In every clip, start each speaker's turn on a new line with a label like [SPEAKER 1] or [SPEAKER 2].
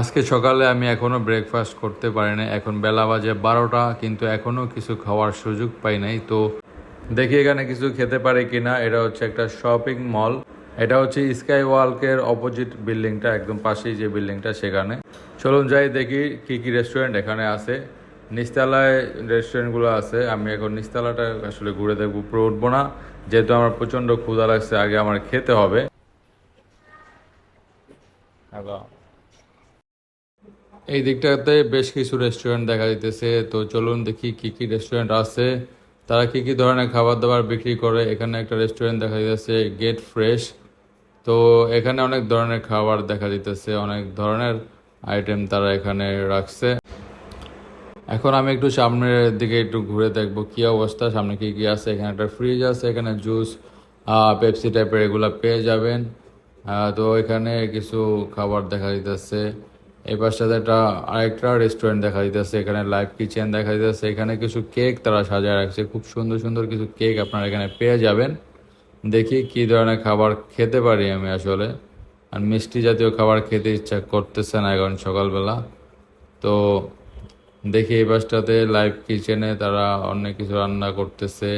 [SPEAKER 1] আজকে সকালে আমি এখনও ব্রেকফাস্ট করতে পারি না এখন বেলা বাজে বারোটা কিন্তু এখনও কিছু খাওয়ার সুযোগ পাই নাই তো দেখি এখানে কিছু খেতে পারি কি না এটা হচ্ছে একটা শপিং মল এটা হচ্ছে স্কাই ওয়ালকের অপোজিট বিল্ডিংটা একদম পাশেই যে বিল্ডিংটা সেখানে চলুন যাই দেখি কি কি রেস্টুরেন্ট এখানে আছে নিস্তালায় রেস্টুরেন্টগুলো আছে আমি এখন নিস্তালাটা আসলে ঘুরে দেখবো উপরে উঠবো না যেহেতু আমার প্রচণ্ড ক্ষুধা লাগছে আগে আমার খেতে হবে হ্যালো এই দিকটাতে বেশ কিছু রেস্টুরেন্ট দেখা যেতেছে তো চলুন দেখি কি কি রেস্টুরেন্ট আছে তারা কি কি ধরনের খাবার দাবার বিক্রি করে এখানে একটা রেস্টুরেন্ট দেখা যেতেছে গেট ফ্রেশ তো এখানে অনেক ধরনের খাবার দেখা যেতেছে অনেক ধরনের আইটেম তারা এখানে রাখছে এখন আমি একটু সামনের দিকে একটু ঘুরে দেখব কি অবস্থা সামনে কি কি আছে এখানে একটা ফ্রিজ আছে এখানে জুস পেপসি টাইপের এগুলো পেয়ে যাবেন তো এখানে কিছু খাবার দেখা যেতেছে এই পাশটাতে একটা আরেকটা রেস্টুরেন্ট দেখা দিতেছে এখানে লাইভ কিচেন দেখা দিতেছে এখানে কিছু কেক তারা সাজায় রাখছে খুব সুন্দর সুন্দর কিছু কেক আপনারা এখানে পেয়ে যাবেন দেখি কি ধরনের খাবার খেতে পারি আমি আসলে আর মিষ্টি জাতীয় খাবার খেতে ইচ্ছা করতেছে না এখন সকালবেলা তো দেখি এই পাশটাতে লাইভ কিচেনে তারা অনেক কিছু রান্না করতেছে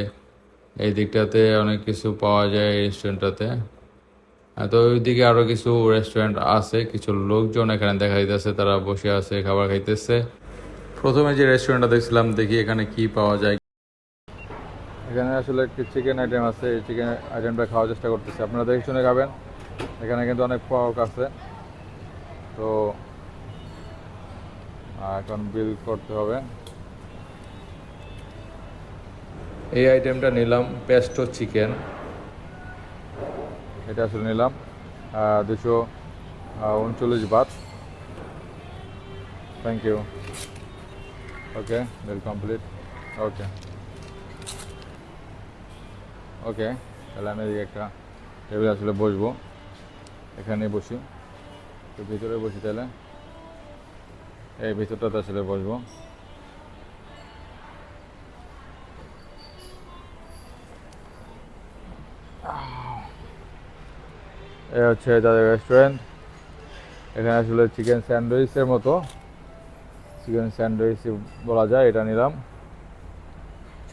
[SPEAKER 1] এই দিকটাতে অনেক কিছু পাওয়া যায় এই রেস্টুরেন্টটাতে হ্যাঁ, তো ওইদিকে আরও কিছু রেস্টুরেন্ট আছে কিছু লোকজন এখানে দেখা যাইতেছে তারা বসে আছে খাবার খাইতেছে প্রথমে যে রেস্টুরেন্টটা দেখছিলাম দেখি এখানে কি পাওয়া যায় এখানে আসলে একটি চিকেন আইটেম আছে এই চিকেন আইটেমটা খাওয়ার চেষ্টা করতেছি আপনারা দেখে শুনে খাবেন এখানে কিন্তু অনেক পক আছে তো এখন বিল করতে হবে এই আইটেমটা নিলাম পেস্টো চিকেন এটা আসলে নিলাম দুশো উনচল্লিশ বাদ thank you okay bill complete okay okay তাহলে আমি একটা টেবিল আসলে বসবো এখানে বসি তো ভিতরে বসি তাহলে এই ভিতরটাতে আসলে বসবো Ah. এ হচ্ছে তাদের রেস্টুরেন্ট এখানে আসলে চিকেন স্যান্ডউইচের মতো চিকেন স্যান্ডউইচ বলা যায় এটা নিলাম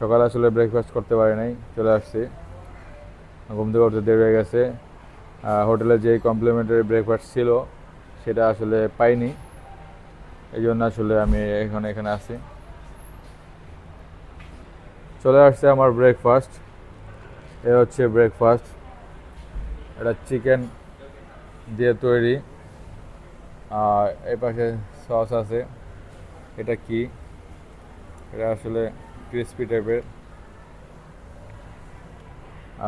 [SPEAKER 1] সকালে আসলে ব্রেকফাস্ট করতে পারি নাই চলে আসছি ঘুম থেকে উঠতে দেরি হয়ে গেছে হোটেলে যে কমপ্লিমেন্টারি ব্রেকফাস্ট ছিল সেটা আসলে পাইনি এই জন্য আসলে আমি এখন এখানে আসি চলে আসছে আমার ব্রেকফাস্ট এ হচ্ছে ব্রেকফাস্ট এটা চিকেন দিয়ে তৈরি আর এই পাশে সস আছে এটা কি এটা আসলে ক্রিস্পি টাইপের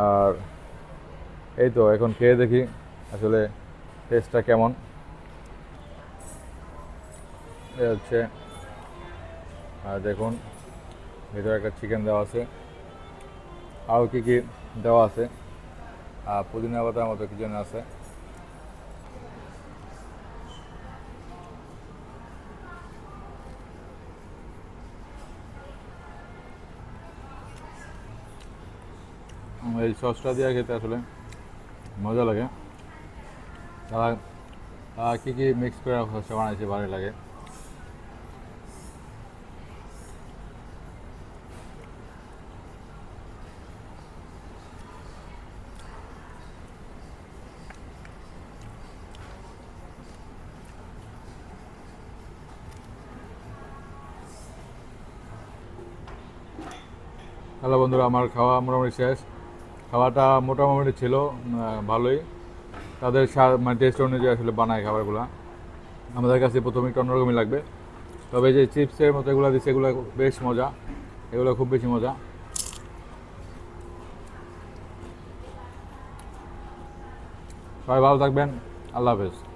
[SPEAKER 1] আর এই তো এখন খেয়ে দেখি আসলে টেস্টটা কেমন এ হচ্ছে আর দেখুন ভিতরে একটা চিকেন দেওয়া আছে আরও কী কী দেওয়া আছে পুদিনা পাতার মতো কিছু যেন আছে এই সসটা দিয়ে খেতে আসলে মজা লাগে তারা কী কী মিক্স করে সসটা বানাইছে ভালো লাগে হ্যালো বন্ধুরা আমার খাওয়া মোটামুটি শেষ খাওয়াটা মোটামুটি ছিল ভালোই তাদের মানে টেস্ট অনুযায়ী আসলে বানায় খাবারগুলো আমাদের কাছে প্রথমে একটু অন্যরকমই লাগবে তবে যে চিপসের মতো এগুলো দিচ্ছে এগুলো বেশ মজা এগুলো খুব বেশি মজা সবাই ভালো থাকবেন আল্লাহ হাফেজ